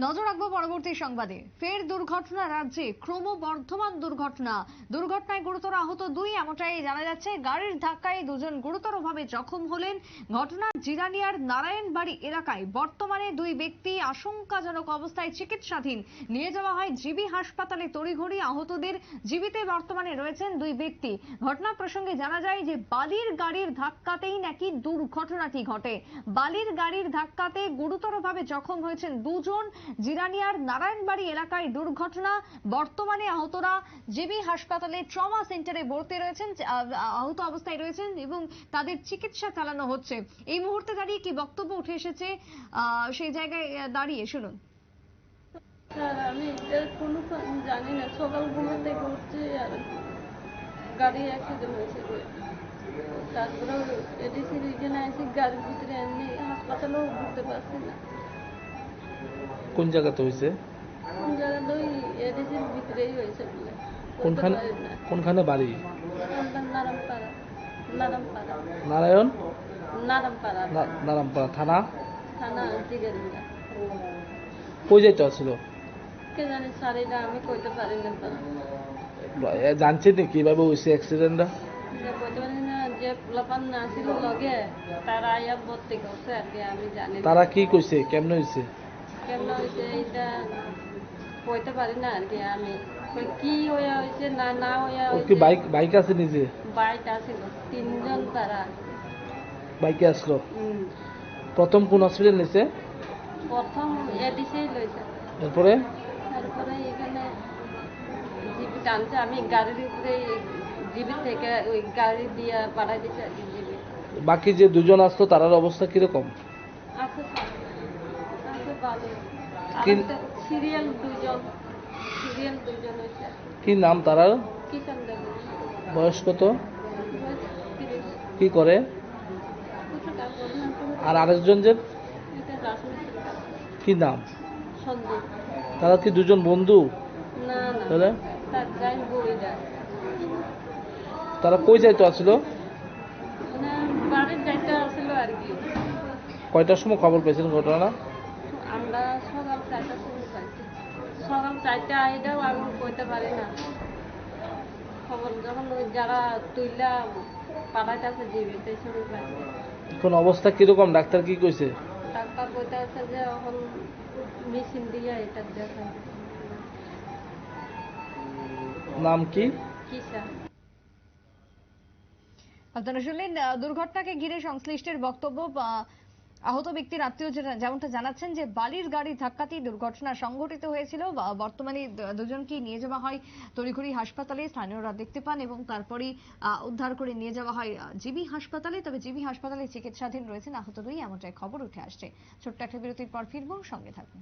নজর রাখব পরবর্তী সংবাদে। ফের দুর্ঘটনা রাজ্যে ক্রমবর্ধমান দুর্ঘটনা। দুর্ঘটনায় গুরুতর আহত দুই, এমনটাই জানা যাচ্ছে। গাড়ির ধাক্কায় দুজন গুরুতরভাবে জখম হলেন। ঘটনা জিরানিয়ার নারায়ণবাড়ি এলাকায়। বর্তমানে দুই ব্যক্তি আশঙ্কাজনক অবস্থায় চিকিৎসাধীন। নিয়ে যাওয়া হয় জিবি হাসপাতালে তড়িঘড়ি। আহতদের জীবিতে বর্তমানে রয়েছেন দুই ব্যক্তি। ঘটনা প্রসঙ্গে জানা যায় যে, বালির গাড়ির ধাক্কাতেই নাকি দুর্ঘটনাটি ঘটে। বালির গাড়ির ধাক্কাতে গুরুতরভাবে জখম হয়েছেন দুজন। জিরানিয়ার নারায়ণবাড়ি এলাকায় দুর্ঘটনা। বর্তমানে আহতরা জিবি হাসপাতালে ট্রমা সেন্টারে ভর্তি রয়েছেন আহত অবস্থায় রয়েছেন এবং তাদের চিকিৎসা চালানো হচ্ছে। এই মুহূর্তে দাঁড়িয়ে কি বক্তব্য উঠে এসেছে? সেই জায়গায় দাঁড়িয়ে শুনুন। স্যার আমি কোনো জানি না। সকাল ঘুমে থেকে উঠছি আর গাড়ি অ্যাক্সিডেন্ট হয়েছে তারপরে এডিসির এখানে আসি গাড়ির ভিতরে এমনি হাসপাতালেও ঢুকতে পারছি না। কোন জায়গাতে হয়েছে কোনখানে কোনখানে বাড়ি? নারায়ণ? নারামপাড়া থানা? কই যাইতে ছিল কে জানি স্যার এটা আমি কইতে পারি না কীভাবে হয়েছে অ্যাক্সিডেন্টটা। তারা কি কইছে? কেমনে হয়েছে কেমন হয়েছে এটা কইতে পারি না আর কি আমি কি হইয়া হয়েছে না না হইয়া হয়েছে বাইক বাইক আছে নিজে বাইক আসিল তিনজন তারা বাইকে আসলো প্রথম কোন হসপিটাল নিছে প্রথম এডিসেই লইছে এরপরে তারপরে এখানে জিবি টানছে আমি গাড়ির উপরে জিবি থেকে ওই গাড়ি দিয়ে পাঠাই দিছে জিবি বাকি যে দুজন আসতো তারার অবস্থা কীরকম আছে। আছে কি- সিরিয়াল দুজন সিরিয়াল দুজন কি নাম তারার কিষান বয়স কত? কি করে? আর আরেকজন যে কি নাম? তারা কি দুজন বন্ধু? তাহলে? তার তারা কই যাইতো আসলো? কয়টার সময় খবর পেয়েছেন ঘটনা সকাল চারটা আইটাও আমি কইতে পারি না। খবর যখন ওই যারা তুইলা পাড়াইতেছে জীবিত এই সময় পাইছি এখন অবস্থা কীরকম? ডাক্তার কি কইছে? ডাক্তার কইতে আছে যে এখন মেশিন দিয়ে এটা দেখা। নাম কি? কিসা? আপনারা শুনলেন দুর্ঘটনাকে ঘিরে সংশ্লিষ্টের বক্তব্য আহত ব্যক্তির আত্মীয় যেমনটা জানাচ্ছেন যে বালির গাড়ি ধাক্কাতেই দুর্ঘটনা সংঘটিত হয়েছিল। বর্তমানে দুজনকে নিয়ে যাওয়া হয় তড়িঘড়ি হাসপাতালে। স্থানীয়রা দেখতে পান এবং তারপরেই উদ্ধার করে নিয়ে যাওয়া হয় জিবি হাসপাতালে। তবে জিবি হাসপাতালে চিকিৎসাধীন রয়েছেন আহত দুই, এমনটাই খবর উঠে আসছে। ছোট্ট একটা বিরতির পর ফিরবো, সঙ্গে থাকুন।